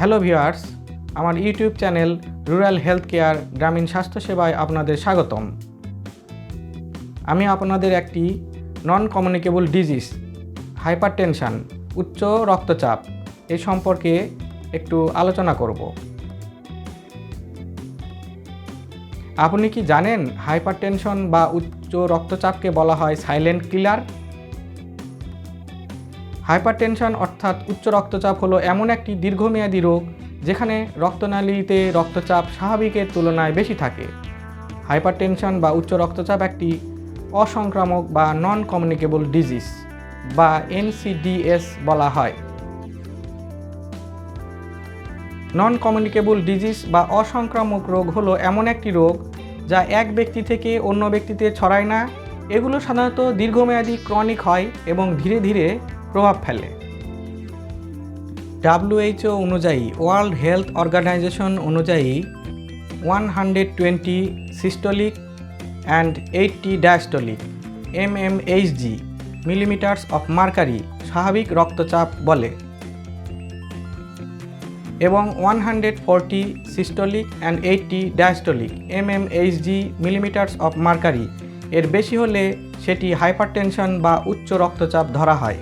Hello viewers, আমার YouTube channel rural health care গ্রামীণ স্বাস্থ্যসেবায় আপনাদের স্বাগতম। আমি আপনাদের একটি নন কমিউনিকেবল ডিজিজ হাইপারটেনশান উচ্চ রক্তচাপ এ সম্পর্কে একটু আলোচনা করব। আপনি কি জানেন হাইপারটেনশন বা উচ্চ রক্তচাপকে বলা হয় সাইলেন্ট কিলার হাইপারটেনশন অর্থাৎ উচ্চ রক্তচাপ হলো এমন একটি দীর্ঘমেয়াদী রোগ যেখানে রক্তনালীতে রক্তচাপ স্বাভাবিকের তুলনায় বেশি থাকে। হাইপারটেনশন বা উচ্চ রক্তচাপ একটি অসংক্রামক বা নন কমিউনিকেবল ডিজিজ বা এনসিডিএস বলা হয়। নন কমিউনিকেবল ডিজিজ বা অসংক্রামক রোগ হলো এমন একটি রোগ যা এক ব্যক্তি থেকে অন্য ব্যক্তিতে ছড়ায় না। এগুলো সাধারণত দীর্ঘমেয়াদী ক্রনিক হয় এবং ধীরে ধীরে প্রভাব ফেলে। ডাব্লিউএইচও অনুযায়ী ওয়ার্ল্ড হেলথ অর্গানাইজেশন অনুযায়ী one hundred twenty systolic and eighty diastolic M M HG millimetres of mercury স্বাভাবিক রক্তচাপ বলে এবং one hundred forty systolic and eighty diastolic HG millimetres of mercury এর বেশি হলে সেটি হাইপারটেনশন বা উচ্চ রক্তচাপ ধরা হয়।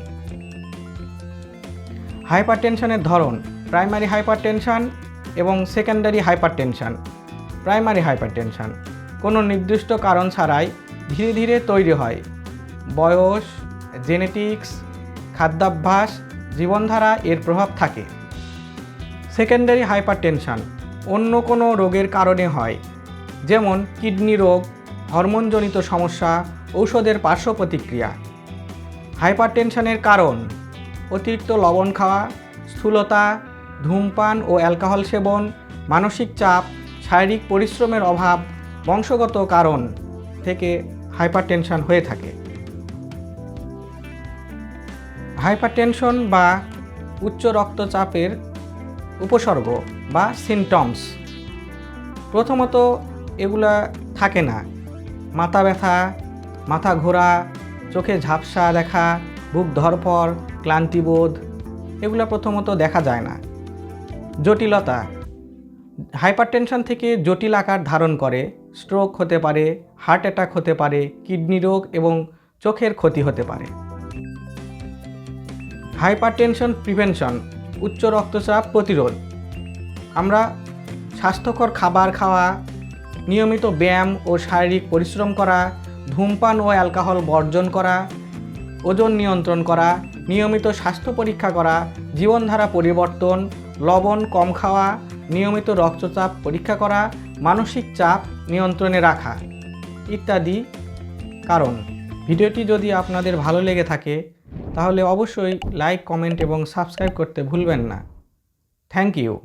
হাইপারটেনশনের ধরন, প্রাইমারি হাইপারটেনশন এবং সেকেন্ডারি হাইপারটেনশন। প্রাইমারি হাইপারটেনশন, কোনো নির্দিষ্ট কারণ ছাড়াই ধীরে ধীরে তৈরি হয়। বয়স, জেনেটিক্স, খাদ্যাভ্যাস, জীবনধারা এর প্রভাব থাকে। সেকেন্ডারি হাইপারটেনশন অন্য কোনো রোগের কারণে হয়, যেমন কিডনি রোগ, হরমোনজনিত সমস্যা, ঔষধের পার্শ্ব প্রতিক্রিয়া। হাইপারটেনশনের কারণ অতিরিক্ত লবণ খাওয়া, স্থূলতা, ধূমপান ও অ্যালকোহল সেবন, মানসিক চাপ, শারীরিক পরিশ্রমের অভাব, বংশগত কারণ থেকে হাইপারটেনশন হয়ে থাকে। হাইপারটেনশন বা উচ্চ রক্তচাপের উপসর্গ বা সিমটমস প্রথমত এগুলা থাকে না। মাথা ব্যথা, মাথা ঘোরা, চোখে ঝাপসা দেখা বুক ধরপর ক্লান্তিবোধ, এগুলো প্রথমত দেখা যায় না। জটিলতা। হাইপারটেনশন থেকে জটিল আকার ধারণ করে, স্ট্রোক হতে পারে, হার্ট অ্যাটাক হতে পারে, কিডনি রোগ এবং চোখের ক্ষতি হতে পারে। হাইপারটেনশন প্রিভেনশন, উচ্চ রক্তচাপ প্রতিরোধ। আমরা স্বাস্থ্যকর খাবার খাওয়া, নিয়মিত ব্যায়াম ও শারীরিক পরিশ্রম করা, ধূমপান ও অ্যালকোহল বর্জন করা ওজন নিয়ন্ত্রণ করা, নিয়মিত স্বাস্থ্য পরীক্ষা করা, জীবনধারা পরিবর্তন, লবণ কম খাওয়া, নিয়মিত রক্তচাপ পরীক্ষা করা, মানসিক চাপ নিয়ন্ত্রণে রাখা ইত্যাদি কারণ। ভিডিওটি যদি আপনাদের ভালো লেগে থাকে, তাহলে অবশ্যই লাইক, কমেন্ট এবং সাবস্ক্রাইব করতে ভুলবেন না। Thank you.